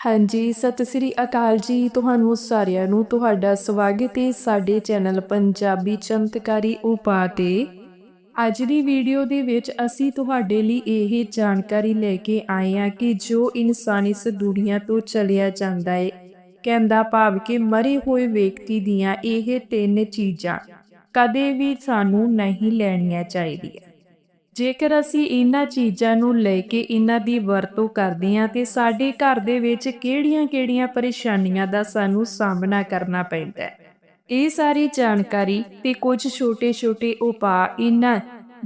ਹਾਂਜੀ, ਸਤਿ ਸ੍ਰੀ ਅਕਾਲ ਜੀ। ਤੁਹਾਨੂੰ ਸਾਰਿਆਂ ਨੂੰ ਤੁਹਾਡਾ ਸਵਾਗਤ ਹੈ ਸਾਡੇ ਚੈਨਲ ਪੰਜਾਬੀ ਚਮਤਕਾਰੀ ਉਪਾਅ ਤੇ। ਅੱਜ ਦੀ ਵੀਡੀਓ ਦੇ ਵਿੱਚ ਅਸੀਂ ਤੁਹਾਡੇ ਲਈ ਇਹ ਜਾਣਕਾਰੀ ਲੈ ਕੇ ਆਏ ਹਾਂ ਕਿ ਜੋ ਇਨਸਾਨ ਇਸ ਦੁਨੀਆ ਤੋਂ ਚਲਿਆ ਜਾਂਦਾ ਹੈ, ਕਹਿੰਦਾ ਭਾਵ ਕਿ ਮਰੇ ਹੋਏ ਵਿਅਕਤੀ ਦੀਆਂ ਇਹ ਤਿੰਨ ਚੀਜ਼ਾਂ ਕਦੇ ਵੀ ਸਾਨੂੰ ਨਹੀਂ ਲੈਣੀਆਂ ਚਾਹੀਦੀਆਂ। ਜੇਕਰ ਅਸੀਂ ਇਹਨਾਂ ਚੀਜ਼ਾਂ ਨੂੰ ਲੈ ਕੇ ਇਹਨਾਂ ਦੀ ਵਰਤੋਂ ਕਰਦੇ ਹਾਂ, ਤੇ ਸਾਡੇ ਘਰ ਦੇ ਵਿੱਚ ਕਿਹੜੀਆਂ-ਕਿਹੜੀਆਂ ਪਰੇਸ਼ਾਨੀਆਂ ਦਾ ਸਾਨੂੰ ਸਾਹਮਣਾ ਕਰਨਾ ਪੈਂਦਾ ਹੈ? ਇਹ ਸਾਰੀ ਜਾਣਕਾਰੀ ਤੇ ਕੁਝ ਛੋਟੇ-ਛੋਟੇ ਉਪਾਅ ਇਹਨਾਂ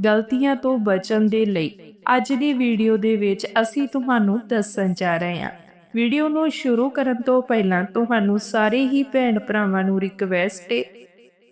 ਗਲਤੀਆਂ ਤੋਂ ਬਚਣ ਦੇ ਲਈ ਅੱਜ ਦੀ ਵੀਡੀਓ ਦੇ ਵਿੱਚ ਅਸੀਂ ਤੁਹਾਨੂੰ ਦੱਸਣ ਜਾ ਰਹੇ ਹਾਂ। ਵੀਡੀਓ ਨੂੰ ਸ਼ੁਰੂ ਕਰਨ ਤੋਂ ਪਹਿਲਾਂ ਤੁਹਾਨੂੰ ਸਾਰੇ ਹੀ ਭੈਣ ਭਰਾਵਾਂ ਨੂੰ ਰਿਕਵੈਸਟ ਹੈ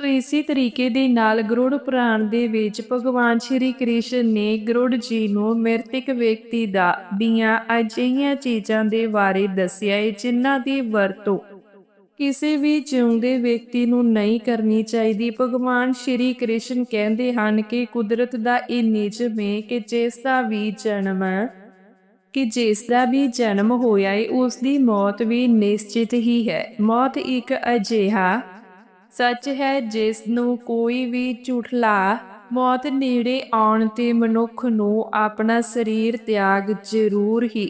ਤੋ ਇਸੇ ਤਰੀਕੇ ਦੇ ਨਾਲ ਗਰੁੜ ਪੁਰਾਣ ਦੇ ਵਿੱਚ ਭਗਵਾਨ ਸ਼੍ਰੀ ਕ੍ਰਿਸ਼ਨ ਨੇ ਗਰੁੜ ਜੀ ਨੂੰ ਮਰਤਿਕ ਵਿਅਕਤੀ ਦਾ ਦੀਆਂ ਅਜਿਹੀਆਂ ਚੀਜ਼ਾਂ ਦੇ ਬਾਰੇ ਦੱਸਿਆ ਹੈ ਜਿਨ੍ਹਾਂ ਦੀ ਵਰਤੋਂ ਕਿਸੇ ਵੀ ਜਿਉਂਦੇ ਵਿਅਕਤੀ ਨੂੰ ਨਹੀਂ ਕਰਨੀ ਚਾਹੀਦੀ। ਭਗਵਾਨ ਸ਼੍ਰੀ ਕ੍ਰਿਸ਼ਨ ਕਹਿੰਦੇ ਹਨ ਕਿ ਕੁਦਰਤ ਦਾ ਇਹ ਨਿਯਮ ਹੈ ਕਿ ਜਿਸ ਦਾ ਵੀ ਜਨਮ ਕਿ ਜਿਸ ਦਾ ਵੀ ਜਨਮ ਹੋਇਆ ਹੈ ਉਸ ਦੀ ਮੌਤ ਵੀ ਨਿਸ਼ਚਿਤ ਹੀ ਹੈ। ਮੌਤ ਇੱਕ ਅਜਿਹਾ ਸੱਚ ਹੈ ਜਿਸ ਨੂੰ ਕੋਈ ਵੀ ਝੂਠਲਾ ਮੌਤ ਨੇੜੇ ਆਉਣ ਤੇ ਮਨੁੱਖ ਨੂੰ ਆਪਣਾ ਸਰੀਰ ਤਿਆਗ ਜ਼ਰੂਰ ਹੀ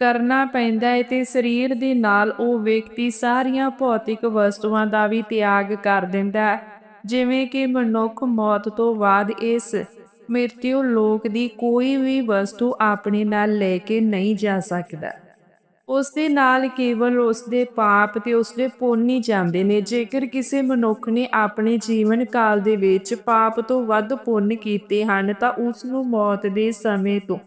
ਕਰਨਾ ਪੈਂਦਾ ਹੈ ਤੇ ਸਰੀਰ ਦੇ ਨਾਲ ਉਹ ਵਿਅਕਤੀ ਸਾਰੀਆਂ ਭੌਤਿਕ ਵਸਤੂਆਂ ਦਾ ਵੀ ਤਿਆਗ ਕਰ ਦਿੰਦਾ ਹੈ। ਜਿਵੇਂ ਕਿ ਮਨੁੱਖ ਮੌਤ ਤੋਂ ਬਾਅਦ ਇਸ ਮ੍ਰਿਤਿਉ ਲੋਕ ਦੀ ਕੋਈ ਵੀ ਵਸਤੂ ਆਪਣੇ ਨਾਲ ਲੈ ਕੇ ਨਹੀਂ ਜਾ ਸਕਦਾ। ਉਸ ਦੇ ਨਾਲ ਕੇਵਲ ਉਸ ਦੇ ਪਾਪ ਤੇ ਉਸ ਦੇ ਪੁੰਨ ਹੀ ਜਾਂਦੇ ਨੇ। ਜੇਕਰ ਕਿਸੇ ਮਨੁੱਖ ਨੇ ਆਪਣੇ ਜੀਵਨ ਕਾਲ ਦੇ ਵਿੱਚ ਪਾਪ ਤੋਂ ਵੱਧ ਪੁੰਨ ਕੀਤੇ ਹਨ, ਤਾਂ ਉਸ ਨੂੰ ਮੌਤ ਦੇ ਸਮੇਂ ਤੋਂ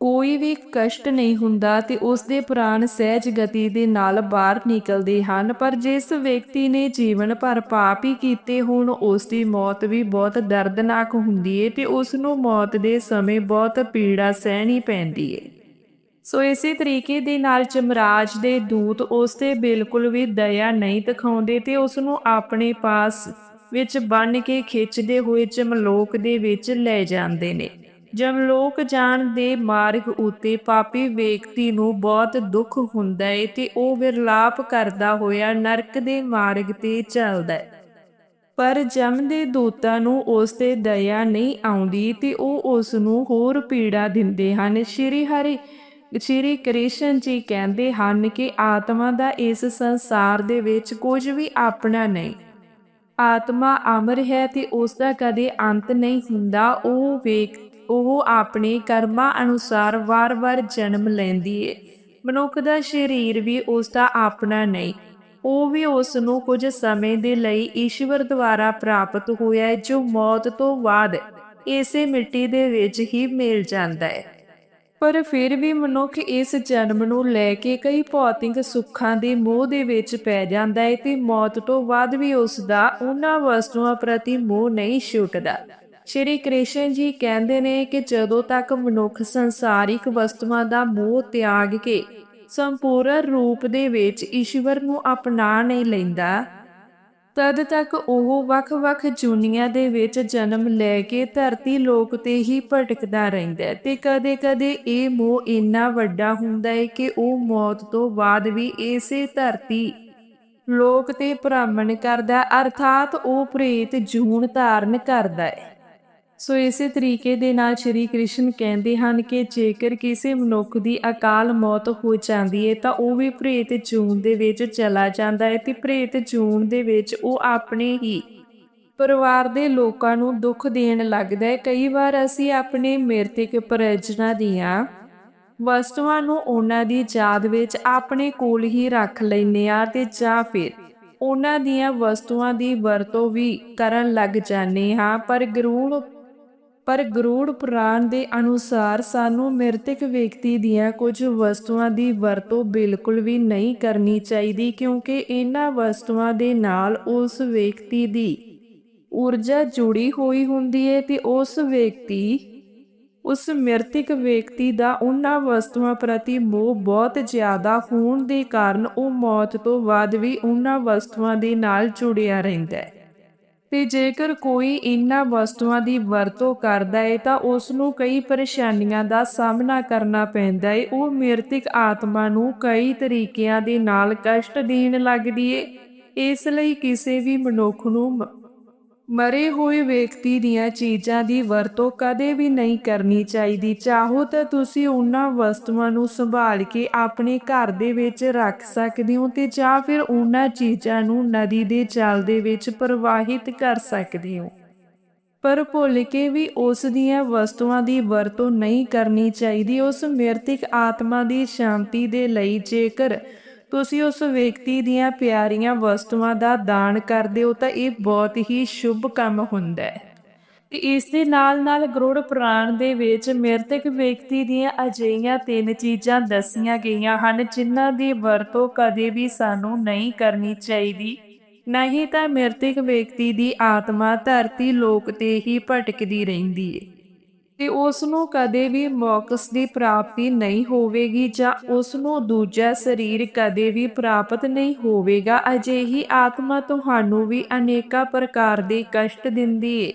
ਕੋਈ ਵੀ ਕਸ਼ਟ ਨਹੀਂ ਹੁੰਦਾ ਤੇ ਉਸ ਦੇ ਪ੍ਰਾਣ ਸਹਿਜ ਗਤੀ ਦੇ ਨਾਲ ਬਾਹਰ ਨਿਕਲਦੇ ਹਨ। ਪਰ ਜਿਸ ਵਿਅਕਤੀ ਨੇ ਜੀਵਨ ਭਰ ਪਾਪ ਹੀ ਕੀਤੇ ਹੋਣ ਉਸ ਦੀ ਮੌਤ ਵੀ ਬਹੁਤ ਦਰਦਨਾਕ ਹੁੰਦੀ ਏ ਤੇ ਉਸ ਨੂੰ ਮੌਤ ਦੇ ਸਮੇਂ ਬਹੁਤ ਪੀੜਾ ਸਹਿਣੀ ਪੈਂਦੀ ਏ। ਸੋ ਇਸੇ ਤਰੀਕੇ ਦੇ ਨਾਲ ਚਮਰਾਜ ਦੇ ਦੂਤ ਉਸ ਤੇ ਬਿਲਕੁਲ ਵੀ ਦਇਆ ਨਹੀਂ ਦਿਖਾਉਂਦੇ ਤੇ ਉਸ ਨੂੰ ਆਪਣੇ ਪਾਸ ਵਿੱਚ ਬੰਨ ਕੇ ਖਿੱਚਦੇ ਹੋਏ ਜਮਲੋਕ ਦੇ ਵਿੱਚ ਲੈ ਜਾਂਦੇ ਨੇ। ਜਮਲੋਕ ਜਾਣ ਦੇ ਮਾਰਗ ਉਤੇ ਪਾਪੀ ਵਿਅਕਤੀ ਨੂੰ ਬਹੁਤ ਦੁੱਖ ਹੁੰਦਾ ਹੈ ਤੇ ਉਹ ਵਿਰਲਾਪ ਕਰਦਾ ਹੋਇਆ ਨਰਕ ਦੇ ਮਾਰਗ ਤੇ ਚੱਲਦਾ ਹੈ ਪਰ ਜਮ ਦੇ ਦੂਤਾਂ ਨੂੰ ਉਸ ਤੇ ਦਇਆ ਨਹੀਂ ਆਉਂਦੀ ਤੇ ਉਹ ਉਸ ਨੂੰ ਹੋਰ ਪੀੜਾ ਦਿੰਦੇ ਹਨ। ਸ਼੍ਰੀ ਹਰੀ ਸ਼੍ਰੀ ਕ੍ਰਿਸ਼ਨ ਜੀ ਕਹਿੰਦੇ ਹਨ ਕਿ ਆਤਮਾ ਦਾ ਇਸ ਸੰਸਾਰ ਦੇ ਵਿੱਚ ਕੁਝ ਵੀ ਆਪਣਾ ਨਹੀਂ। ਆਤਮਾ ਅਮਰ ਹੈ ਤੇ ਉਸ ਦਾ ਕਦੇ ਅੰਤ ਨਹੀਂ ਹੁੰਦਾ, ਉਹ ਵੇਖ, ਉਹ ਆਪਣੇ ਕਰਮਾਂ ਅਨੁਸਾਰ ਵਾਰ-ਵਾਰ ਜਨਮ ਲੈਂਦੀ ਏ। ਮਨੁੱਖ ਦਾ ਸਰੀਰ ਵੀ ਉਸ ਦਾ ਆਪਣਾ ਨਹੀਂ। ਉਹ ਵੀ ਉਸ ਨੂੰ ਕੁਝ ਸਮੇਂ ਦੇ ਲਈ ਈਸ਼ਵਰ ਦੁਆਰਾ ਪ੍ਰਾਪਤ ਹੋਇਆ ਜੋ ਮੌਤ ਤੋਂ ਬਾਅਦ ਇਸੇ ਮਿੱਟੀ ਦੇ ਵਿੱਚ ਹੀ ਮਿਲ ਜਾਂਦਾ ਹੈ। ਪਰ ਫਿਰ ਵੀ ਮਨੁੱਖ ਇਸ ਜਨਮ ਨੂੰ ਲੈ ਕੇ ਕਈ ਭੌਤਿਕ ਸੁੱਖਾਂ ਦੇ ਮੋਹ ਦੇ ਵਿੱਚ ਪੈ ਜਾਂਦਾ ਹੈ ਤੇ ਮੌਤ ਤੋਂ ਬਾਅਦ ਵੀ ਉਸ ਦਾ ਉਹਨਾਂ ਵਸਤੂਆਂ ਪ੍ਰਤੀ ਮੋਹ ਨਹੀਂ ਛੁੱਟਦਾ। ਸ਼੍ਰੀ ਕ੍ਰਿਸ਼ਨ ਜੀ ਕਹਿੰਦੇ ਨੇ ਕਿ ਜਦੋਂ ਤੱਕ ਮਨੁੱਖ ਸੰਸਾਰਿਕ ਵਸਤੂਆਂ ਦਾ ਮੋਹ ਤਿਆਗ ਕੇ ਸੰਪੂਰਨ ਰੂਪ ਦੇ ਵਿੱਚ ਈਸ਼ਵਰ ਨੂੰ ਅਪਣਾ ਨਹੀਂ ਲੈਂਦਾ ਤਦ ਤੱਕ ਉਹ ਵੱਖ-ਵੱਖ ਜੁਨੀਆਂ ਦੇ ਵਿੱਚ ਜਨਮ ਲੈ ਕੇ ਧਰਤੀ ਲੋਕ ਤੇ ਹੀ ਭਟਕਦਾ ਰਹਿੰਦਾ ਤੇ ਕਦੇ-ਕਦੇ ਇਹ ਮੋਹ ਇੰਨਾ ਵੱਡਾ ਹੁੰਦਾ ਹੈ ਕਿ ਉਹ ਮੌਤ ਤੋਂ ਬਾਅਦ ਵੀ ਇਸੇ ਧਰਤੀ ਲੋਕ ਤੇ ਭ੍ਰਮਣ ਕਰਦਾ ਅਰਥਾਤ ਉਹ ਪ੍ਰੇਤ ਜੂਨ ਧਾਰਨ ਕਰਦਾ ਹੈ। ਸੋ ਇਸੇ ਤਰੀਕੇ ਦੇ ਨਾਲ ਸ਼੍ਰੀ ਕ੍ਰਿਸ਼ਨ ਕਹਿੰਦੇ ਹਨ ਕਿ ਜੇਕਰ ਕਿਸੇ ਮਨੁੱਖ ਦੀ ਅਕਾਲ ਮੌਤ ਹੋ ਜਾਂਦੀ ਹੈ ਤਾਂ ਉਹ ਵੀ ਪ੍ਰੇਤ ਜੂਨ ਦੇ ਵਿੱਚ ਚਲਾ ਜਾਂਦਾ ਹੈ ਤੇ ਪ੍ਰੇਤ ਜੂਨ ਦੇ ਵਿੱਚ ਉਹ ਆਪਣੇ ਹੀ ਪਰਿਵਾਰ ਦੇ ਲੋਕਾਂ ਨੂੰ ਦੁੱਖ ਦੇਣ ਲੱਗਦਾ ਹੈ ਕਈ ਵਾਰ ਅਸੀਂ ਆਪਣੇ ਮਰਤਿਕ ਪਰਿਜਨਾਂ ਦੀਆਂ ਵਸਤੂਆਂ ਨੂੰ ਉਹਨਾਂ ਦੀ ਯਾਦ ਵਿੱਚ ਆਪਣੇ ਕੋਲ ਹੀ ਰੱਖ ਲੈਨੇ ਆ ਤੇ ਜਾਂ ਫਿਰ ਉਹਨਾਂ ਦੀਆਂ ਵਸਤੂਆਂ ਦੀ ਵਰਤੋਂ ਵੀ ਕਰਨ ਲੱਗ ਜਾਂਦੇ ਹਾਂ, ਪਰ ਗਰੂੜ ਪਰ ਗਰੂੜ ਪੁਰਾਣ ਦੇ ਅਨੁਸਾਰ ਸਾਨੂੰ ਮ੍ਰਿਤਕ ਵਿਅਕਤੀ ਦੀਆਂ ਕੁਝ ਵਸਤੂਆਂ ਦੀ ਵਰਤੋਂ ਬਿਲਕੁਲ ਵੀ ਨਹੀਂ ਕਰਨੀ ਚਾਹੀਦੀ ਕਿਉਂਕਿ ਇਹਨਾਂ ਵਸਤੂਆਂ ਦੇ ਨਾਲ ਉਸ ਵਿਅਕਤੀ ਦੀ ਊਰਜਾ ਜੁੜੀ ਹੋਈ ਹੁੰਦੀ ਹੈ ਤੇ ਉਸ ਵਿਅਕਤੀ, ਉਸ ਮ੍ਰਿਤਕ ਵਿਅਕਤੀ ਦਾ ਉਹਨਾਂ ਵਸਤੂਆਂ ਪ੍ਰਤੀ ਮੋਹ ਬਹੁਤ ਜ਼ਿਆਦਾ ਹੋਣ ਦੇ ਕਾਰਨ ਉਹ ਮੌਤ ਤੋਂ ਬਾਅਦ ਵੀ ਉਹਨਾਂ ਵਸਤੂਆਂ ਦੇ ਨਾਲ ਜੁੜਿਆ ਰਹਿੰਦਾ ਹੈ। ਤੇ ਜੇਕਰ ਕੋਈ ਇਹਨਾਂ ਵਸਤੂਆਂ ਦੀ ਵਰਤੋਂ ਕਰਦਾ ਹੈ ਤਾਂ ਉਸ ਨੂੰ ਕਈ ਪਰੇਸ਼ਾਨੀਆਂ ਦਾ ਸਾਹਮਣਾ ਕਰਨਾ ਪੈਂਦਾ ਹੈ ਉਹ ਮ੍ਰਿਤਕ ਆਤਮਾ ਨੂੰ ਕਈ ਤਰੀਕਿਆਂ ਦੇ ਨਾਲ ਕਸ਼ਟ ਦੇਣ ਲੱਗਦੀ ਹੈ ਇਸ ਲਈ ਕਿਸੇ ਵੀ ਮਨੁੱਖ ਨੂੰ ਮਰੇ ਹੋਏ ਵਿਅਕਤੀ ਦੀਆਂ ਚੀਜ਼ਾਂ ਦੀ ਵਰਤੋਂ ਕਦੇ ਵੀ ਨਹੀਂ ਕਰਨੀ ਚਾਹੀਦੀ। ਚਾਹੋ ਤਾਂ ਤੁਸੀਂ ਉਹਨਾਂ ਵਸਤੂਆਂ ਨੂੰ ਸੰਭਾਲ ਕੇ ਆਪਣੇ ਘਰ ਦੇ ਵਿੱਚ ਰੱਖ ਸਕਦੇ ਹੋ ਤੇ ਜਾਂ ਫਿਰ ਉਹਨਾਂ ਚੀਜ਼ਾਂ ਨੂੰ ਨਦੀ ਦੇ ਜਲ ਦੇ ਵਿੱਚ ਪ੍ਰਵਾਹਿਤ ਕਰ ਸਕਦੇ ਹੋ। ਪਰ ਭੁੱਲ ਕੇ ਵੀ ਉਸ ਦੀਆਂ ਵਸਤੂਆਂ ਦੀ ਵਰਤੋਂ ਨਹੀਂ ਕਰਨੀ ਚਾਹੀਦੀ। ਉਸ ਮ੍ਰਿਤਕ ਆਤਮਾ ਦੀ ਸ਼ਾਂਤੀ ਦੇ ਲਈ ਜੇਕਰ ਤੁਸੀਂ ਉਸ ਵਿਅਕਤੀ ਦੀਆਂ ਪਿਆਰੀਆਂ ਵਸਤੂਆਂ ਦਾ ਦਾਨ ਕਰਦੇ ਹੋ ਤਾਂ ਇਹ ਬਹੁਤ ਹੀ ਸ਼ੁਭ ਕੰਮ ਹੁੰਦਾ ਹੈ। ਤੇ ਇਸ ਦੇ ਨਾਲ ਨਾਲ ਗਰੁੜ ਪੁਰਾਣ ਦੇ ਵਿੱਚ ਮ੍ਰਿਤਕ ਵਿਅਕਤੀ ਦੀਆਂ ਅਜਿਹੀਆਂ ਤਿੰਨ ਚੀਜ਼ਾਂ ਦੱਸੀਆਂ ਗਈਆਂ ਹਨ, ਜਿਨ੍ਹਾਂ ਦੀ ਵਰਤੋਂ ਕਦੇ ਵੀ ਸਾਨੂੰ ਨਹੀਂ ਕਰਨੀ ਚਾਹੀਦੀ। ਨਹੀਂ ਤਾਂ ਮ੍ਰਿਤਕ ਵਿਅਕਤੀ ਦੀ ਆਤਮਾ ਧਰਤੀ ਲੋਕ ਤੇ ਹੀ ਭਟਕਦੀ ਰਹਿੰਦੀ ਏ। ਤੇ ਉਸ ਨੂੰ ਕਦੇ ਵੀ ਮੋਕਸ ਦੀ ਪ੍ਰਾਪਤੀ ਨਹੀਂ ਹੋਵੇਗੀ ਜਾਂ ਉਸ ਨੂੰ ਦੂਜਾ ਸਰੀਰ ਕਦੇ ਵੀ ਪ੍ਰਾਪਤ ਨਹੀਂ ਹੋਵੇਗਾ, ਅਜਿਹੀ ਆਤਮਾ ਤੁਹਾਨੂੰ ਵੀ ਅਨੇਕਾਂ ਪ੍ਰਕਾਰ ਦੇ ਕਸ਼ਟ ਦਿੰਦੀ ਏ।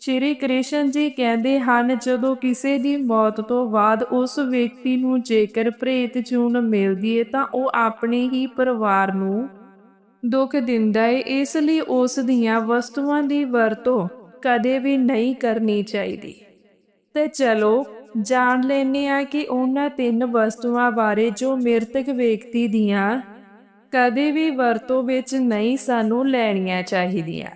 ਸ਼੍ਰੀ ਕ੍ਰਿਸ਼ਨ ਜੀ ਕਹਿੰਦੇ ਹਨ, ਜਦੋਂ ਕਿਸੇ ਦੀ ਮੌਤ ਤੋਂ ਬਾਅਦ ਉਸ ਵਿਅਕਤੀ ਨੂੰ ਜੇਕਰ ਪ੍ਰੇਤ ਜੂਨ ਮਿਲਦੀ ਏ, ਤਾਂ ਉਹ ਆਪਣੇ ਹੀ ਪਰਿਵਾਰ ਨੂੰ ਦੁੱਖ ਦਿੰਦਾ ਏ, ਇਸ ਲਈ ਉਸ ਦੀਆਂ ਵਸਤੂਆਂ ਦੀ ਵਰਤੋਂ ਕਦੇ ਵੀ ਨਹੀਂ ਕਰਨੀ ਚਾਹੀਦੀ। ਤੇ ਚਲੋ, ਜਾਣ ਲੈਨੇ ਆ ਕਿ ਉਹਨਾਂ ਤਿੰਨ ਵਸਤੂਆਂ ਬਾਰੇ ਜੋ ਮ੍ਰਿਤਕ ਵਿਅਕਤੀ ਦੀਆਂ ਕਦੇ ਵੀ ਵਰਤੋਂ ਵਿੱਚ ਨਹੀਂ ਸਾਨੂੰ ਲੈਣੀਆਂ ਚਾਹੀਦੀਆਂ।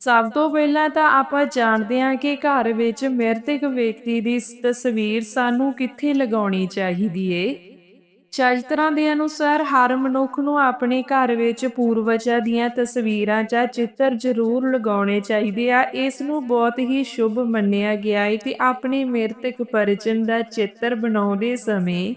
ਸਭ ਤੋਂ ਪਹਿਲਾਂ ਤਾਂ ਆਪਾਂ ਜਾਣਦੇ ਹਾਂ ਕਿ ਘਰ ਵਿੱਚ ਮ੍ਰਿਤਕ ਵਿਅਕਤੀ ਦੀ ਤਸਵੀਰ ਸਾਨੂੰ ਕਿੱਥੇ ਲਗਾਉਣੀ ਚਾਹੀਦੀ ਏ। ਸ਼ਾਸਤਰਾਂ ਦੇ ਅਨੁਸਾਰ ਹਰ ਮਨੁੱਖ ਨੂੰ ਆਪਣੇ ਘਰ ਵਿੱਚ ਪੂਰਵਜਾਂ ਦੀਆਂ ਤਸਵੀਰਾਂ ਜਾਂ ਚਿੱਤਰ ਜ਼ਰੂਰ ਲਗਾਉਣੇ ਚਾਹੀਦੇ ਆ। ਇਸ ਨੂੰ ਬਹੁਤ ਹੀ ਸ਼ੁਭ ਮੰਨਿਆ ਗਿਆ ਹੈ ਕਿ ਆਪਣੇ ਮ੍ਰਿਤਕ ਪਰਿਜਨ ਦਾ ਚਿੱਤਰ ਬਣਾਉਂਦੇ ਸਮੇਂ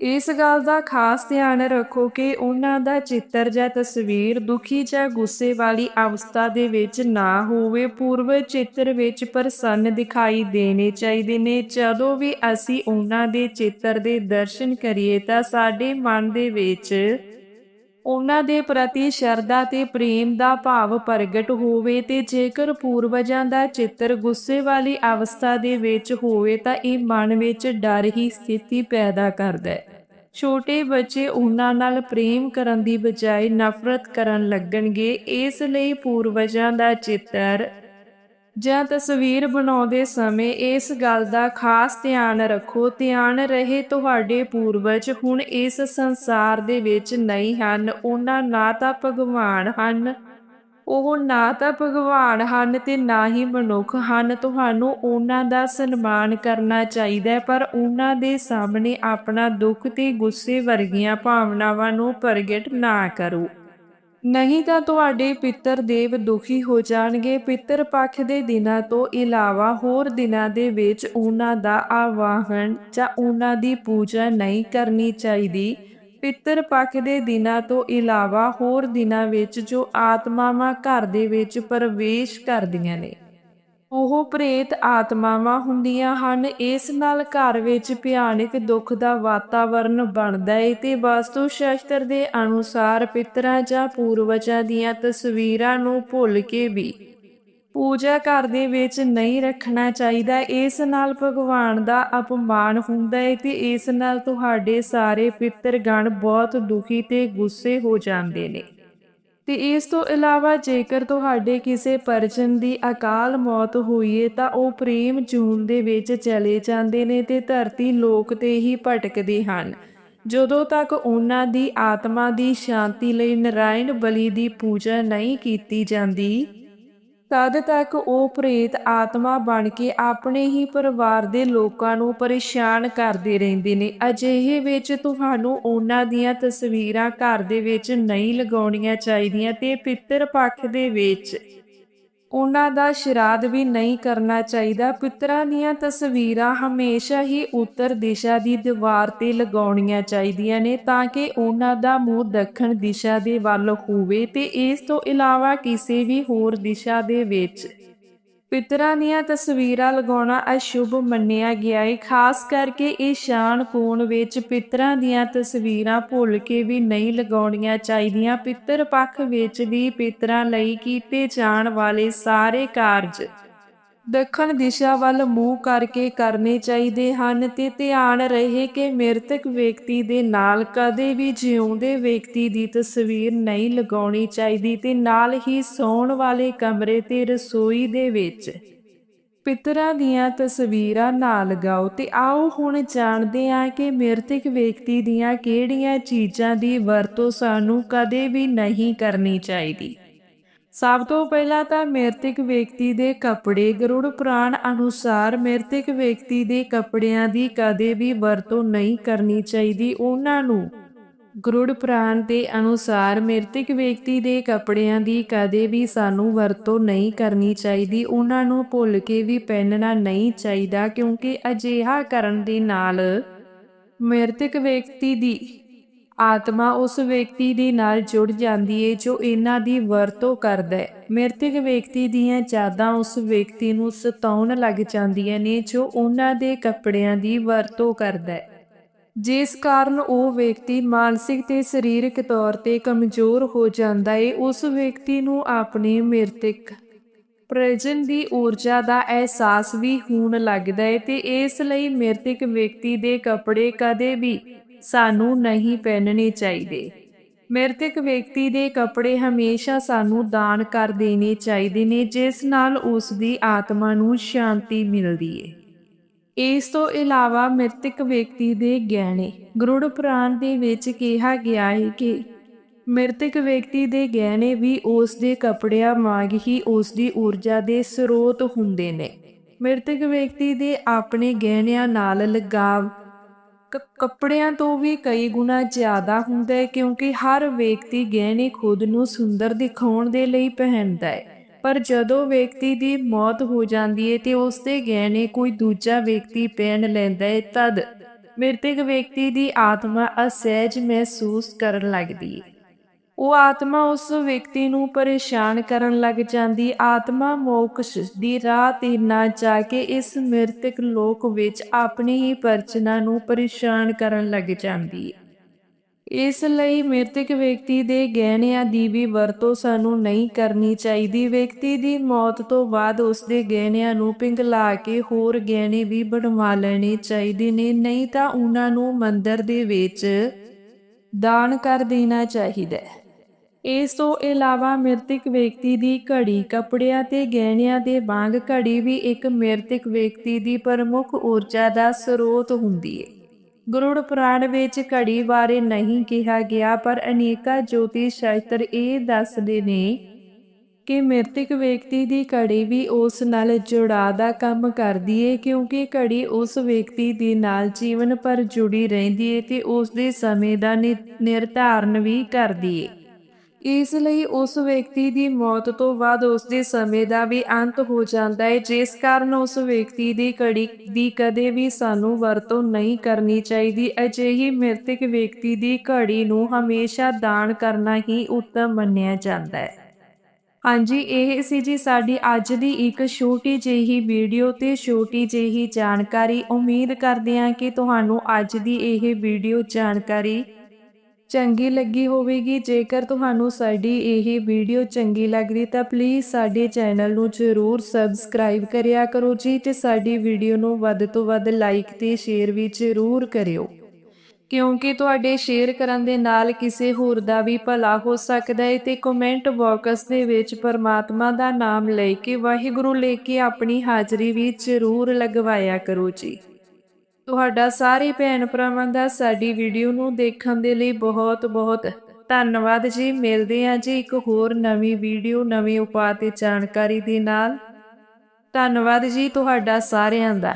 ਇਸ ਗੱਲ ਦਾ ਖਾਸ ਧਿਆਨ ਰੱਖੋ ਕਿ ਉਹਨਾਂ ਦਾ ਚਿੱਤਰ ਜਾਂ ਤਸਵੀਰ ਦੁਖੀ ਜਾਂ ਗੁੱਸੇ ਵਾਲੀ ਅਵਸਥਾ ਦੇ ਵਿੱਚ ਨਾ ਹੋਵੇ। ਪੂਰਵ ਚਿੱਤਰ ਵਿੱਚ ਪ੍ਰਸੰਨ ਦਿਖਾਈ ਦੇਣੇ ਚਾਹੀਦੇ ਨੇ। ਜਦੋਂ ਵੀ ਅਸੀਂ ਉਹਨਾਂ ਦੇ ਚਿੱਤਰ ਦੇ ਦਰਸ਼ਨ ਕਰੀਏ ਤਾਂ ਸਾਡੇ ਮਨ ਦੇ ਵਿੱਚ ਉਹਨਾਂ ਦੇ ਪ੍ਰਤੀ ਸ਼ਰਧਾ ਤੇ ਪ੍ਰੇਮ ਦਾ ਭਾਵ ਪ੍ਰਗਟ ਹੋਵੇ ਤੇ ਜੇਕਰ ਪੂਰਵਜਾਂ ਦਾ ਚਿੱਤਰ ਗੁੱਸੇ ਵਾਲੀ ਅਵਸਥਾ ਦੇ ਵਿੱਚ ਹੋਵੇ ਤਾਂ ਇਹ ਮਨ ਵਿੱਚ ਡਰ ਹੀ ਸਥਿਤੀ ਪੈਦਾ ਕਰਦਾ ਹੈ। ਛੋਟੇ ਬੱਚੇ ਉਹਨਾਂ ਨਾਲ ਪ੍ਰੇਮ ਕਰਨ ਦੀ ਬਜਾਏ ਨਫ਼ਰਤ ਕਰਨ ਲੱਗਣਗੇ। ਇਸ ਲਈ ਪੂਰਵਜਾਂ ਦਾ ਚਿੱਤਰ ਜਾਂ ਤਸਵੀਰ ਬਣਾਉਂਦੇ ਸਮੇਂ ਇਸ ਗੱਲ ਦਾ ਖਾਸ ਧਿਆਨ ਰੱਖੋ, ਧਿਆਨ ਰਹੇ ਤੁਹਾਡੇ ਪੂਰਵਜ ਹੁਣ ਇਸ ਸੰਸਾਰ ਦੇ ਵਿੱਚ ਨਹੀਂ ਹਨ, ਉਹਨਾਂ ਨਾ ਤਾਂ ਭਗਵਾਨ ਹਨ, ਉਹ ਨਾ ਤਾਂ ਭਗਵਾਨ ਹਨ ਤੇ ਨਾ ਹੀ ਮਨੁੱਖ ਹਨ, ਤੁਹਾਨੂੰ ਉਹਨਾਂ ਦਾ ਸਨਮਾਨ ਕਰਨਾ ਚਾਹੀਦਾ ਹੈ, ਪਰ ਉਹਨਾਂ ਦੇ ਸਾਹਮਣੇ ਆਪਣਾ ਦੁੱਖ ਤੇ ਗੁੱਸੇ ਵਰਗੀਆਂ ਭਾਵਨਾਵਾਂ ਨੂੰ ਪ੍ਰਗਟ ਨਾ ਕਰੋ। ਨਹੀਂ ਤਾਂ ਤੁਹਾਡੇ ਪਿੱਤਰ ਦੇਵ ਦੁਖੀ ਹੋ ਜਾਣਗੇ। ਪਿੱਤਰ ਪੱਖ ਦੇ ਦਿਨਾਂ ਤੋਂ ਇਲਾਵਾ ਹੋਰ ਦਿਨਾਂ ਦੇ ਵਿੱਚ ਉਹਨਾਂ ਦਾ ਆਵਾਹਨ ਜਾਂ ਉਹਨਾਂ ਦੀ ਪੂਜਾ ਨਹੀਂ ਕਰਨੀ ਚਾਹੀਦੀ। ਪਿੱਤਰ ਪੱਖ ਦੇ ਦਿਨਾਂ ਤੋਂ ਇਲਾਵਾ ਹੋਰ ਦਿਨਾਂ ਵਿੱਚ ਜੋ ਆਤਮਾਵਾਂ ਘਰ ਦੇ ਵਿੱਚ ਪ੍ਰਵੇਸ਼ ਕਰਦੀਆਂ ਨੇ। ਉਹ ਪ੍ਰੇਤ ਆਤਮਾਵਾਂ ਹੁੰਦੀਆਂ ਹਨ। ਇਸ ਨਾਲ ਘਰ ਵਿੱਚ ਭਿਆਨਕ ਦੁੱਖ ਦਾ ਵਾਤਾਵਰਨ ਬਣਦਾ ਹੈ ਤੇ ਵਾਸਤੂ ਸ਼ਾਸਤਰ ਦੇ ਅਨੁਸਾਰ ਪਿਤਰਾਂ ਜਾਂ ਪੂਰਵਜਾਂ ਦੀਆਂ ਤਸਵੀਰਾਂ ਨੂੰ ਭੁੱਲ ਕੇ ਵੀ ਪੂਜਾ ਘਰ ਦੇ ਵਿੱਚ ਨਹੀਂ ਰੱਖਣਾ ਚਾਹੀਦਾ। ਇਸ ਨਾਲ ਭਗਵਾਨ ਦਾ ਅਪਮਾਨ ਹੁੰਦਾ ਹੈ ਤੇ ਇਸ ਨਾਲ ਤੁਹਾਡੇ ਸਾਰੇ ਪਿਤਰਗਣ ਬਹੁਤ ਦੁਖੀ ਤੇ ਗੁੱਸੇ ਹੋ ਜਾਂਦੇ ਨੇ। ਤੇ ਇਸ ਤੋਂ ਇਲਾਵਾ ਜੇਕਰ ਤੁਹਾਡੇ ਕਿਸੇ ਪਰਜਨ ਦੀ ਅਕਾਲ ਮੌਤ ਹੋਈ ਏ, ਤਾਂ ਉਹ ਪ੍ਰੇਮ ਜੂਨ ਦੇ ਵਿੱਚ ਚਲੇ ਜਾਂਦੇ ਨੇ ਤੇ ਧਰਤੀ ਲੋਕ ਤੇ ਹੀ ਭਟਕਦੇ ਹਨ। ਜਦੋਂ ਤੱਕ ਉਹਨਾਂ ਦੀ ਆਤਮਾ ਦੀ ਸ਼ਾਂਤੀ ਲਈ ਨਰਾਇਣ ਬਲੀ ਦੀ ਪੂਜਾ ਨਹੀਂ ਕੀਤੀ ਜਾਂਦੀ ਤਦ ਤੱਕ ਉਹ ਪ੍ਰੇਤ ਆਤਮਾ ਬਣ ਕੇ ਆਪਣੇ ਹੀ ਪਰਿਵਾਰ ਦੇ ਲੋਕਾਂ ਨੂੰ ਪਰੇਸ਼ਾਨ ਕਰਦੇ ਰਹਿੰਦੇ ਨੇ। ਅਜਿਹੇ ਵਿੱਚ ਤੁਹਾਨੂੰ ਉਹਨਾਂ ਦੀਆਂ ਤਸਵੀਰਾਂ ਘਰ ਦੇ ਵਿੱਚ ਨਹੀਂ ਲਗਾਉਣੀਆਂ ਚਾਹੀਦੀਆਂ ਤੇ ਪਿੱਤਰ ਪੱਖ ਦੇ ਵਿੱਚ ਉਹਨਾਂ ਦਾ ਸ਼ਰਾਧ ਵੀ ਨਹੀਂ ਕਰਨਾ ਚਾਹੀਦਾ। ਪਿਤਰਾਂ ਦੀਆਂ ਤਸਵੀਰਾਂ ਹਮੇਸ਼ਾ ਹੀ ਉੱਤਰ ਦਿਸ਼ਾ ਦੀ ਦੀਵਾਰ ਤੇ ਲਗਾਉਣੀਆਂ ਚਾਹੀਦੀਆਂ ਨੇ ਤਾਂ ਕਿ ਉਹਨਾਂ ਦਾ ਮੂੰਹ ਦੱਖਣ ਦਿਸ਼ਾ ਦੇ ਵੱਲ ਹੋਵੇ ਤੇ ਇਸ ਤੋਂ ਇਲਾਵਾ ਕਿਸੇ ਵੀ ਹੋਰ ਦਿਸ਼ਾ ਦੇ ਵਿੱਚ ਪਿਤਰਾਂ ਦੀਆਂ ਤਸਵੀਰਾਂ ਲਗਾਉਣਾ ਅਸ਼ੁਭ ਮੰਨਿਆ ਗਿਆ ਹੈ ਖਾਸ ਕਰਕੇ ਈਸ਼ਾਨ ਕੋਣ ਵਿੱਚ ਪਿਤਰਾਂ ਦੀਆਂ ਤਸਵੀਰਾਂ ਭੁੱਲ ਕੇ ਵੀ ਨਹੀਂ ਲਗਾਉਣੀਆਂ ਚਾਹੀਦੀਆਂ। ਪਿੱਤਰ ਪੱਖ ਵਿੱਚ ਵੀ ਪਿਤਰਾਂ ਲਈ ਕੀਤੇ ਜਾਣ ਵਾਲੇ ਸਾਰੇ ਕਾਰਜ ਦੱਖਣ ਦਿਸ਼ਾ ਵੱਲ ਮੂੰਹ ਕਰਕੇ ਕਰਨੇ ਚਾਹੀਦੇ ਹਨ ਤੇ ਧਿਆਨ ਰਹੇ ਕਿ ਮ੍ਰਿਤਕ ਵਿਅਕਤੀ ਦੇ ਨਾਲ ਕਦੇ ਵੀ ਜਿਉਂਦੇ ਵਿਅਕਤੀ ਦੀ ਤਸਵੀਰ ਨਹੀਂ ਲਗਾਉਣੀ ਚਾਹੀਦੀ ਤੇ ਨਾਲ ਹੀ ਸੌਣ ਵਾਲੇ ਕਮਰੇ ਤੇ ਰਸੋਈ ਦੇ ਵਿੱਚ। ਪਿਤਰਾਂ ਦੀਆਂ ਤਸਵੀਰਾਂ ਨਾ ਲਗਾਓ ਤੇ ਆਓ ਹੁਣ ਜਾਣਦੇ ਹਾਂ ਕਿ ਮ੍ਰਿਤਕ ਵਿਅਕਤੀ ਦੀਆਂ ਕਿਹੜੀਆਂ ਚੀਜ਼ਾਂ ਦੀ ਵਰਤੋਂ ਸਾਨੂੰ ਕਦੇ ਵੀ ਨਹੀਂ ਕਰਨੀ ਚਾਹੀਦੀ। ਸਭ ਤੋਂ ਪਹਿਲਾਂ ਤਾਂ ਮ੍ਰਿਤਕ ਵਿਅਕਤੀ ਦੇ ਕੱਪੜੇ ਗਰੁੜ ਪੁਰਾਣ ਅਨੁਸਾਰ ਮ੍ਰਿਤਕ ਵਿਅਕਤੀ ਦੇ ਕੱਪੜਿਆਂ ਦੀ ਕਦੇ ਵੀ ਵਰਤੋਂ ਨਹੀਂ ਕਰਨੀ ਚਾਹੀਦੀ। ਉਹਨਾਂ ਨੂੰ ਗਰੁੜ ਪੁਰਾਣ ਦੇ ਅਨੁਸਾਰ ਮ੍ਰਿਤਕ ਵਿਅਕਤੀ ਦੇ ਕੱਪੜਿਆਂ ਦੀ ਕਦੇ ਵੀ ਸਾਨੂੰ ਵਰਤੋਂ ਨਹੀਂ ਕਰਨੀ ਚਾਹੀਦੀ। ਉਹਨਾਂ ਨੂੰ ਭੁੱਲ ਕੇ ਵੀ ਪਹਿਨਣਾ ਨਹੀਂ ਚਾਹੀਦਾ ਕਿਉਂਕਿ ਅਜਿਹਾ ਕਰਨ ਦੇ ਨਾਲ ਮ੍ਰਿਤਕ ਵਿਅਕਤੀ ਦੀ ਆਤਮਾ ਉਸ ਵਿਅਕਤੀ ਦੇ ਨਾਲ ਜੁੜ ਜਾਂਦੀ ਏ ਜੋ ਇਹਨਾਂ ਦੀ ਵਰਤੋਂ ਕਰਦਾ ਹੈ ਮ੍ਰਿਤਕ ਵਿਅਕਤੀ ਦੀਆਂ ਯਾਦਾਂ ਉਸ ਵਿਅਕਤੀ ਨੂੰ ਸਤਾਉਣ ਲੱਗ ਜਾਂਦੀਆਂ ਨੇ ਜੋ ਉਹਨਾਂ ਦੇ ਕੱਪੜਿਆਂ ਦੀ ਵਰਤੋਂ ਕਰਦਾ ਹੈ ਜਿਸ ਕਾਰਨ ਉਹ ਵਿਅਕਤੀ ਮਾਨਸਿਕ ਤੇ ਸਰੀਰਕ ਤੌਰ ਤੇ ਕਮਜ਼ੋਰ ਹੋ ਜਾਂਦਾ ਏ, ਉਸ ਵਿਅਕਤੀ ਨੂੰ ਆਪਣੇ ਮ੍ਰਿਤਕ ਪ੍ਰਜਨ ਦੀ ਊਰਜਾ ਦਾ ਅਹਿਸਾਸ ਵੀ ਹੋਣ ਲੱਗਦਾ ਹੈ ਤੇ ਇਸ ਲਈ ਮ੍ਰਿਤਕ ਵਿਅਕਤੀ ਦੇ ਕੱਪੜੇ ਕਦੇ ਵੀ ਸਾਨੂੰ ਨਹੀਂ ਪਹਿਨਣੇ ਚਾਹੀਦੇ। ਮ੍ਰਿਤਕ ਵਿਅਕਤੀ ਦੇ ਕੱਪੜੇ ਹਮੇਸ਼ਾ ਸਾਨੂੰ ਦਾਨ ਕਰ ਦੇਣੇ ਚਾਹੀਦੇ ਨੇ, ਜਿਸ ਨਾਲ ਉਸ ਦੀ ਆਤਮਾ ਨੂੰ ਸ਼ਾਂਤੀ ਮਿਲਦੀ ਹੈ ਇਸ ਤੋਂ ਇਲਾਵਾ ਮ੍ਰਿਤਕ ਵਿਅਕਤੀ ਦੇ ਗਹਿਣੇ ਗਰੁੜ ਪੁਰਾਣ ਦੇ ਵਿੱਚ ਕਿਹਾ ਗਿਆ ਹੈ ਕਿ ਮ੍ਰਿਤਕ ਵਿਅਕਤੀ ਦੇ ਗਹਿਣੇ ਵੀ ਉਸ ਦੇ ਕੱਪੜਿਆਂ ਵਾਂਗ ਹੀ ਉਸ ਦੀ ਊਰਜਾ ਦੇ ਸਰੋਤ ਹੁੰਦੇ ਨੇ। ਮ੍ਰਿਤਕ ਵਿਅਕਤੀ ਦੇ ਆਪਣੇ ਗਹਿਣਿਆਂ ਨਾਲ ਲਗਾਵ ਕੱਪੜਿਆਂ ਤੋਂ ਵੀ ਕਈ ਗੁਣਾ ਜ਼ਿਆਦਾ ਹੁੰਦਾ ਹੈ, ਕਿਉਂਕਿ ਹਰ ਵਿਅਕਤੀ ਗਹਿਣੇ ਖੁਦ ਨੂੰ ਸੁੰਦਰ ਦਿਖਾਉਣ ਦੇ ਲਈ ਪਹਿਨਦਾ ਹੈ। ਪਰ ਜਦੋਂ ਵਿਅਕਤੀ ਦੀ ਮੌਤ ਹੋ ਜਾਂਦੀ ਹੈ ਤੇ ਉਸ ਦੇ ਗਹਿਣੇ ਕੋਈ ਦੂਜਾ ਵਿਅਕਤੀ ਪਹਿਨ ਲੈਂਦਾ ਹੈ, ਤਦ ਮ੍ਰਿਤਕ ਵਿਅਕਤੀ ਦੀ ਆਤਮਾ ਅਸਹਿਜ ਮਹਿਸੂਸ ਕਰਨ ਲੱਗਦੀ ਹੈ। ਉਹ ਆਤਮਾ ਉਸ ਵਿਅਕਤੀ ਨੂੰ ਪਰੇਸ਼ਾਨ ਕਰਨ ਲੱਗ ਜਾਂਦੀ। ਆਤਮਾ ਮੋਕਸ਼ ਦੀ ਰਾਹ ਤੇ ਨਾ ਜਾ ਕੇ ਇਸ ਮ੍ਰਿਤਕ ਲੋਕ ਵਿੱਚ ਆਪਣੀ ਹੀ ਪਰਚਨਾ ਨੂੰ ਪਰੇਸ਼ਾਨ ਕਰਨ ਲੱਗ ਜਾਂਦੀ। ਹੈ ਇਸ ਲਈ ਮ੍ਰਿਤਕ ਵਿਅਕਤੀ ਦੇ ਗਹਿਣਿਆਂ ਦੀ ਵੀ ਵਰਤੋਂ ਸਾਨੂੰ ਨਹੀਂ ਕਰਨੀ ਚਾਹੀਦੀ। ਵਿਅਕਤੀ ਦੀ ਮੌਤ ਤੋਂ ਬਾਅਦ ਉਸ ਦੇ ਗਹਿਣਿਆਂ ਨੂੰ ਪਿੰਗਲਾ ਕੇ ਹੋਰ ਗਹਿਣੇ ਵੀ ਬਣਵਾ ਲੈਣੇ ਚਾਹੀਦੇ ਨੇ, ਨਹੀਂ ਤਾਂ ਉਹਨਾਂ ਨੂੰ ਮੰਦਰ ਦੇ ਵਿੱਚ ਦਾਨ ਕਰ ਦੇਣਾ ਚਾਹੀਦਾ ਹੈ। ਇਸ ਤੋਂ ਇਲਾਵਾ ਮ੍ਰਿਤਕ ਵਿਅਕਤੀ ਦੀ ਘੜੀ, ਕੱਪੜਿਆਂ ਤੇ ਗਹਿਣਿਆਂ ਦੇ ਵਾਂਗ ਘੜੀ ਵੀ ਇੱਕ ਮ੍ਰਿਤਕ ਵਿਅਕਤੀ ਦੀ ਪ੍ਰਮੁੱਖ ਊਰਜਾ ਦਾ ਸਰੋਤ ਹੁੰਦੀ ਹੈ ਗਰੁੜ ਪੁਰਾਣ ਵਿੱਚ ਘੜੀ ਬਾਰੇ ਨਹੀਂ ਕਿਹਾ ਗਿਆ, ਪਰ ਅਨੇਕਾਂ ਜੋਤਿਸ਼ ਸ਼ਾਸਤਰ ਇਹ ਦੱਸਦੇ ਨੇ ਕਿ ਮ੍ਰਿਤਕ ਵਿਅਕਤੀ ਦੀ ਘੜੀ ਵੀ ਉਸ ਨਾਲ ਜੁੜਾ ਦਾ ਕੰਮ ਕਰਦੀ ਏ, ਕਿਉਂਕਿ ਘੜੀ ਉਸ ਵਿਅਕਤੀ ਦੇ ਨਾਲ ਜੀਵਨ ਭਰ ਜੁੜੀ ਰਹਿੰਦੀ ਏ ਤੇ ਉਸ ਦੇ ਸਮੇਂ ਦਾ ਨਿ- ਨਿਰਧਾਰਨ ਵੀ ਕਰਦੀ ਏ। ਇਸ ਲਈ ਉਸ ਵਿਅਕਤੀ ਦੀ ਮੌਤ ਤੋਂ ਬਾਅਦ ਉਸ ਦੇ ਸਮੇਂ ਦਾ ਵੀ ਅੰਤ ਹੋ ਜਾਂਦਾ ਹੈ, ਜਿਸ ਕਾਰਨ ਉਸ ਵਿਅਕਤੀ ਦੀ ਘੜੀ ਦੀ ਕਦੇ ਵੀ ਸਾਨੂੰ ਵਰਤੋਂ ਨਹੀਂ ਕਰਨੀ ਚਾਹੀਦੀ। ਅਜਿਹੀ ਮ੍ਰਿਤਕ ਵਿਅਕਤੀ ਦੀ ਘੜੀ ਨੂੰ ਹਮੇਸ਼ਾ ਦਾਨ ਕਰਨਾ ਹੀ ਉੱਤਮ ਮੰਨਿਆ ਜਾਂਦਾ ਹੈ। ਹਾਂਜੀ, ਇਹ ਸੀ ਜੀ ਸਾਡੀ ਅੱਜ ਦੀ ਇੱਕ ਛੋਟੀ ਜਿਹੀ ਵੀਡੀਓ ਤੇ ਛੋਟੀ ਜਿਹੀ ਜਾਣਕਾਰੀ। ਉਮੀਦ ਕਰਦੇ ਹਾਂ ਕਿ ਤੁਹਾਨੂੰ ਅੱਜ ਦੀ ਇਹ ਵੀਡੀਓ ਜਾਣਕਾਰੀ ਚੰਗੀ ਲੱਗੀ ਹੋਵੇਗੀ। ਜੇਕਰ ਤੁਹਾਨੂੰ ਸਾਡੀ ਇਹ ਵੀਡੀਓ ਚੰਗੀ ਲੱਗਦੀ ਤਾਂ ਪਲੀਜ਼ ਸਾਡੇ ਚੈਨਲ ਨੂੰ ਜ਼ਰੂਰ ਸਬਸਕ੍ਰਾਈਬ ਕਰਿਆ ਕਰੋ ਜੀ ਤੇ ਸਾਡੀ ਵੀਡੀਓ ਨੂੰ ਵੱਧ ਤੋਂ ਵੱਧ ਲਾਈਕ ਤੇ ਸ਼ੇਅਰ ਵੀ ਜ਼ਰੂਰ ਕਰਿਓ। ਕਿਉਂਕਿ ਤੁਹਾਡੇ ਸ਼ੇਅਰ ਕਰਨ ਦੇ ਨਾਲ ਕਿਸੇ ਹੋਰ ਦਾ ਵੀ ਭਲਾ ਹੋ ਸਕਦਾ ਹੈ ਤੇ ਕਮੈਂਟ ਬਾਕਸ ਦੇ ਵਿੱਚ ਪਰਮਾਤਮਾ ਦਾ ਨਾਮ ਲੈ ਕੇ ਵਾਹਿਗੁਰੂ ਲੈ ਕੇ ਆਪਣੀ ਹਾਜ਼ਰੀ ਵੀ ਜ਼ਰੂਰ ਲਗਵਾਇਆ ਕਰੋ ਜੀ। ਤੁਹਾਡਾ ਸਾਰੇ ਭੈਣ ਭਰਾਵਾਂ ਦਾ ਸਾਡੀ ਵੀਡੀਓ ਨੂੰ ਦੇਖਣ ਦੇ ਲਈ ਬਹੁਤ ਬਹੁਤ ਧੰਨਵਾਦ ਜੀ। ਮਿਲਦੇ ਹਾਂ ਜੀ ਇੱਕ ਹੋਰ ਨਵੀਂ ਵੀਡੀਓ ਨਵੇਂ ਉਪਾਅ ਤੇ ਜਾਣਕਾਰੀ ਦੇ ਨਾਲ। ਧੰਨਵਾਦ ਜੀ ਤੁਹਾਡਾ ਸਾਰਿਆਂ ਦਾ।